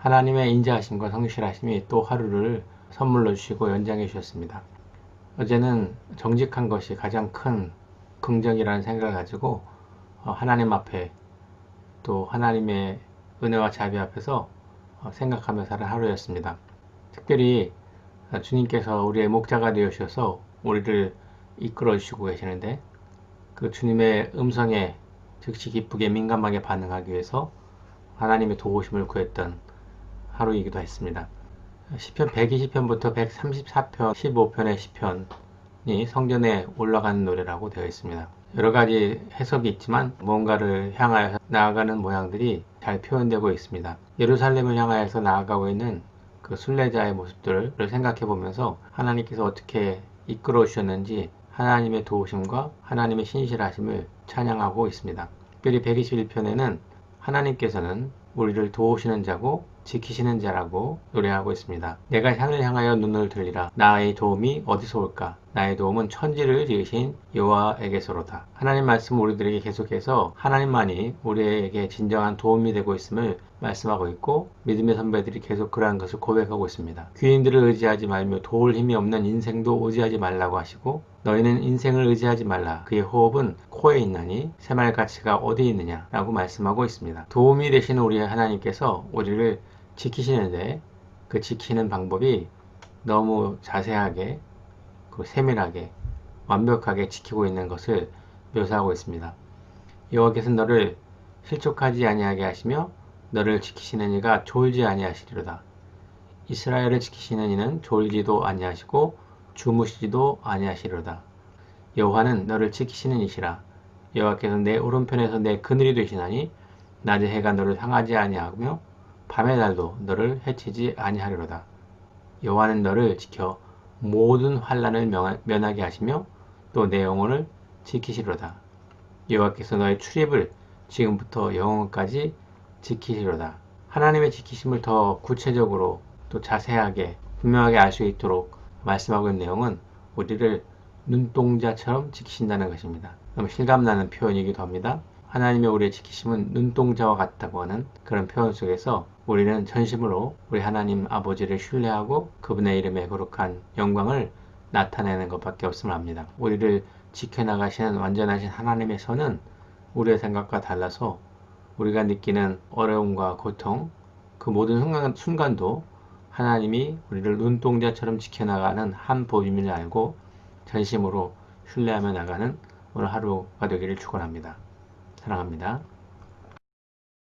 하나님의 인자하심과 성실하심이 또 하루를 선물로 주시고 연장해 주셨습니다. 어제는 정직한 것이 가장 큰 긍정이라는 생각을 가지고 어, 하나님 앞에 또 하나님의 은혜와 자비 앞에서 어, 생각하며 사는 하루였습니다. 특별히 어, 주님께서 우리의 목자가 되어 주셔서 우리를 이끌어 주시고 계시는데 그 주님의 음성에 즉시 기쁘게 민감하게 반응하기 위해서 하나님의 도우심을 구했던 하루이기도 했습니다. 시편 120편부터 134편, 15편의 시편이 성전에 올라가는 노래라고 되어 있습니다. 여러 가지 해석이 있지만 뭔가를 향하여 나아가는 모양들이 잘 표현되고 있습니다. 예루살렘을 향하여서 나아가고 있는 그 순례자의 모습들을 생각해 보면서 하나님께서 어떻게 이끌어 주셨는지 하나님의 도우심과 하나님의 신실하심을 찬양하고 있습니다. 특별히 121편에는 하나님께서는 우리를 도우시는 자고 지키시는 자라고 노래하고 있습니다. 내가 산을 향하여 눈을 들리라. 나의 도움이 어디서 올까? 나의 도움은 천지를 지으신 여호와에게서로다. 하나님 말씀 우리들에게 계속해서 하나님만이 우리에게 진정한 도움이 되고 있음을 말씀하고 있고 믿음의 선배들이 계속 그러한 것을 고백하고 있습니다. 귀인들을 의지하지 말며 도울 힘이 없는 인생도 의지하지 말라고 하시고 너희는 인생을 의지하지 말라. 그의 호흡은 코에 있나니 새말 가치가 어디 있느냐? 라고 말씀하고 있습니다. 도움이 되시는 우리의 하나님께서 우리를 지키시는데 그 지키는 방법이 너무 자세하게 그 세밀하게 완벽하게 지키고 있는 것을 묘사하고 있습니다. 여호와께서 너를 실족하지 아니하게 하시며 너를 지키시는 이가 졸지 아니하시리로다. 이스라엘을 지키시는 이는 졸지도 아니하시고 주무시지도 아니하시리로다. 여호와는 너를 지키시는 이시라. 여호와께서 내 오른편에서 내 그늘이 되시나니 낮에 해가 너를 상하지 아니하며 밤의 날도 너를 해치지 아니하리로다. 여호와는 너를 지켜 모든 환란을 면하게 하시며 또 내 영혼을 지키시리로다. 여호와께서 너의 출입을 지금부터 영원까지 지키시리로다. 하나님의 지키심을 더 구체적으로 또 자세하게 분명하게 알 수 있도록 말씀하고 있는 내용은 우리를 눈동자처럼 지키신다는 것입니다. 너무 실감나는 표현이기도 합니다. 하나님의 우리의 지키심은 눈동자와 같다고 하는 그런 표현 속에서 우리는 전심으로 우리 하나님 아버지를 신뢰하고 그분의 이름의 거룩한 영광을 나타내는 것밖에 없음을 합니다. 우리를 지켜나가시는 완전하신 하나님의 선은 우리의 생각과 달라서 우리가 느끼는 어려움과 고통, 그 모든 순간, 순간도 하나님이 우리를 눈동자처럼 지켜나가는 한 법임을 알고 전심으로 신뢰하며 나가는 오늘 하루가 되기를 축원합니다. 사랑합니다.